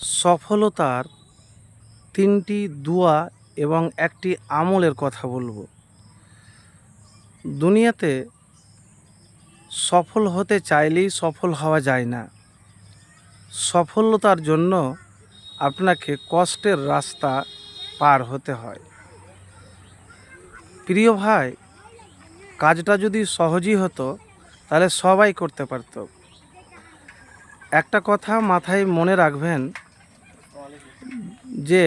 সফলতার তিনটি দুয়া এবং একটি আমলের কথা বলব। দুনিয়াতে সফল হতে চাইলেই সফল হওয়া যায় না। সফলতার জন্য আপনাকে কষ্টের রাস্তা পার হতে হয়। প্রিয় ভাই, কাজটা যদি সহজই হতো, তাহলে সবাই করতে পারত। একটা কথা মাথায় মনে রাখবেন যে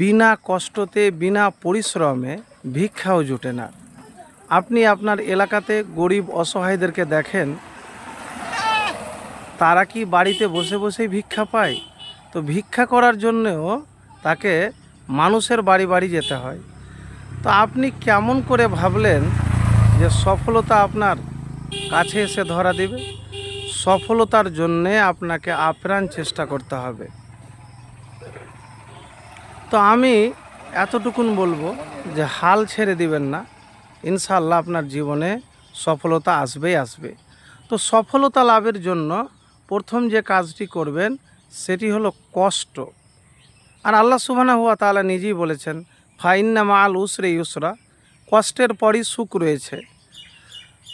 বিনা কষ্টতে, বিনা পরিশ্রমে ভিক্ষাও জোটে না। আপনি আপনার এলাকাতে গরিব অসহায়দেরকে দেখেন, তারা কি বাড়িতে বসে বসেই ভিক্ষা পায়? তো ভিক্ষা করার জন্যেও তাকে মানুষের বাড়ি বাড়ি যেতে হয়। তো আপনি কেমন করে ভাবলেন যে সফলতা আপনার কাছে এসে ধরা দেবে? সফলতার জন্যে আপনাকে আপ্রাণ চেষ্টা করতে হবে। তো আমি এতটুকুন বলব যে হাল ছেড়ে দিবেন না। ইনশাল্লাহ আপনার জীবনে সফলতা আসবেই আসবে। তো সফলতা লাভের জন্য প্রথম যে কাজটি করবেন সেটি হলো কষ্ট। আর আল্লাহ সুবানা হুয়া তাআলা নিজেই বলেছেন ফাইন্না মা আল উসরে ইউসরা। কষ্টের পরই সুখ রয়েছে।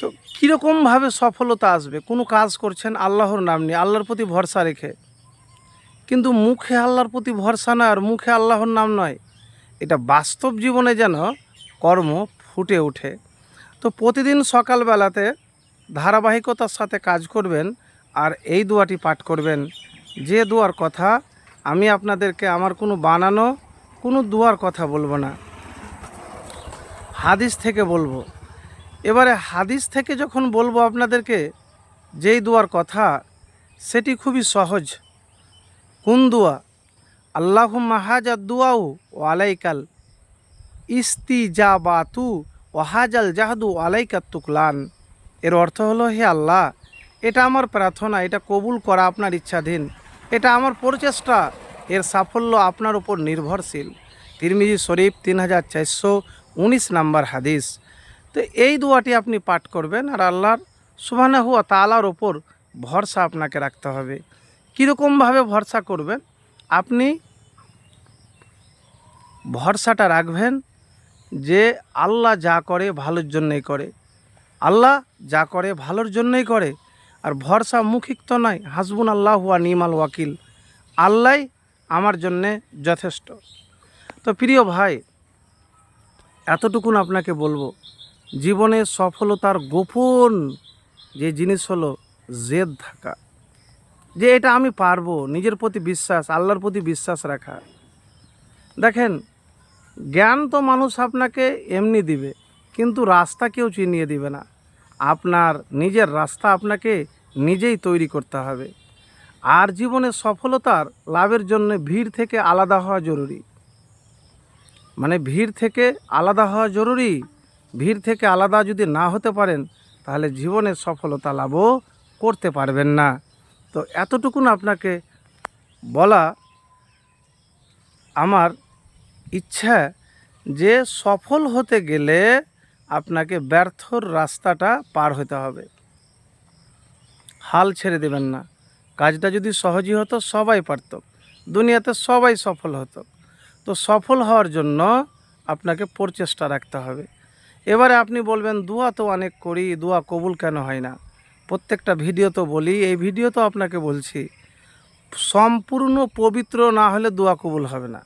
তো কীরকমভাবে সফলতা আসবে? কোনো কাজ করছেন, আল্লাহর নাম নিয়ে, আল্লাহর প্রতি ভরসা রেখে। কিন্তু মুখে আল্লাহর প্রতি ভরসা না আর মুখে আল্লাহর নাম নয়। এটা বাস্তব জীবনে যেন কর্ম ফুটে ওঠে। তো প্রতিদিন সকালবেলাতে ধারাবাহিকতার সাথে কাজ করবেন আর এই দোয়াটি পাঠ করবেন। যে দোয়ার কথা আমি আপনাদেরকে, আমার কোনো বানানো, কোনো দোয়ার কথা বলব না। হাদিস থেকে বলব এবারে হাদিস থেকে যখন বলব আপনাদেরকে, যেই দোয়ার কথা, সেটি খুবই সহজ। কোন দোয়া? আল্লাহ মাহাজা দুয়াউ ও আলাইকাল ইস্তি যা বাতু ওহাজাল জাহাদু আলাইকা তুকলান। এর অর্থ হলো, হে আল্লাহ, এটা আমার প্রার্থনা, এটা কবুল করা আপনার ইচ্ছাধীন। এটা আমার প্রচেষ্টা, এর সাফল্য আপনার উপর নির্ভরশীল। তিরমিজি শরীফ তিন হাজার চারশো উনিশ নাম্বার হাদিস। তো এই দোয়াটি আপনি পাঠ করবেন আর আল্লাহর সুবানা হুয়া তালার ওপর ভরসা আপনাকে রাখতে হবে। কীরকমভাবে ভরসা করবেন? আপনি ভরসাটা রাখবেন যে আল্লাহ যা করে ভালোর জন্যই করে। আল্লাহ যা করে ভালোর জন্যই করে। আর ভরসা মুখিক তো নয়। হাসবুন আল্লাহ হুয়া নিমাল ওয়াকিল। আল্লাহ আমার জন্যে যথেষ্ট। তো প্রিয় ভাই, এতটুকুন আপনাকে বলব। জীবনে সফলতার গোপন যে জিনিস হলো জেদ থাকা। যে এটা আমি পারব, নিজের প্রতি বিশ্বাস, আল্লাহর প্রতি বিশ্বাস রাখা। দেখেন, জ্ঞান তো মানুষ আপনাকে এমনি দিবে, কিন্তু রাস্তা কেউ চিনিয়ে দিবে না। আপনার নিজের রাস্তা আপনাকে নিজেই তৈরি করতে হবে। আর জীবনে সফলতার লাভের জন্য ভিড় থেকে আলাদা হওয়া জরুরি। মানে ভিড় থেকে আলাদা হওয়া জরুরি ভিড় থেকে আলাদা যদি না হতে পারেন, তাহলে জীবনে সফলতা লাভও করতে পারবেন না। তো এতটুকুন আপনাকে বলা আমার ইচ্ছা যে সফল হতে গেলে আপনাকে ব্যর্থর রাস্তাটা পার হতে হবে। হাল ছেড়ে দেবেন না। কাজটা যদি সহজই হতো, সবাই পারত। দুনিয়াতে সবাই সফল হতো। তো সফল হওয়ার জন্য আপনাকে প্রচেষ্টা রাখতে হবে। এবারে আপনি বলবেন, দুয়া তো অনেক করি, দুয়া কবুল কেন হয় না? প্রত্যেকটা ভিডিও তো বলি, এই ভিডিও তো আপনাকে বলছি। সম্পূর্ণ পবিত্র না হলে দোয়া কবুল হবে না।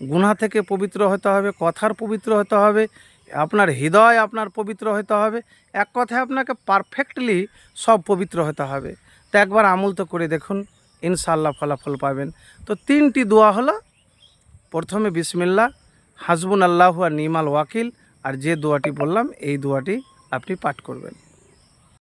গুণা থেকে পবিত্র হতে হবে, কথার পবিত্র হতে হবে, আপনার হৃদয় আপনার পবিত্র হতে হবে, এক কথায় আপনাকে পারফেক্টলি সব পবিত্র হতে হবে। তো একবার আমল তো করে দেখুন ইনশাল্লাহ ফলাফল পাবেন। তো তিনটি দোয়া হলো, প্রথমে বিসমিল্লা হাসবুন আল্লাহু আর নিমাল ওয়াকিল আর যে দোয়াটি বললাম এই দোয়াটি আপনি পাঠ করবেন।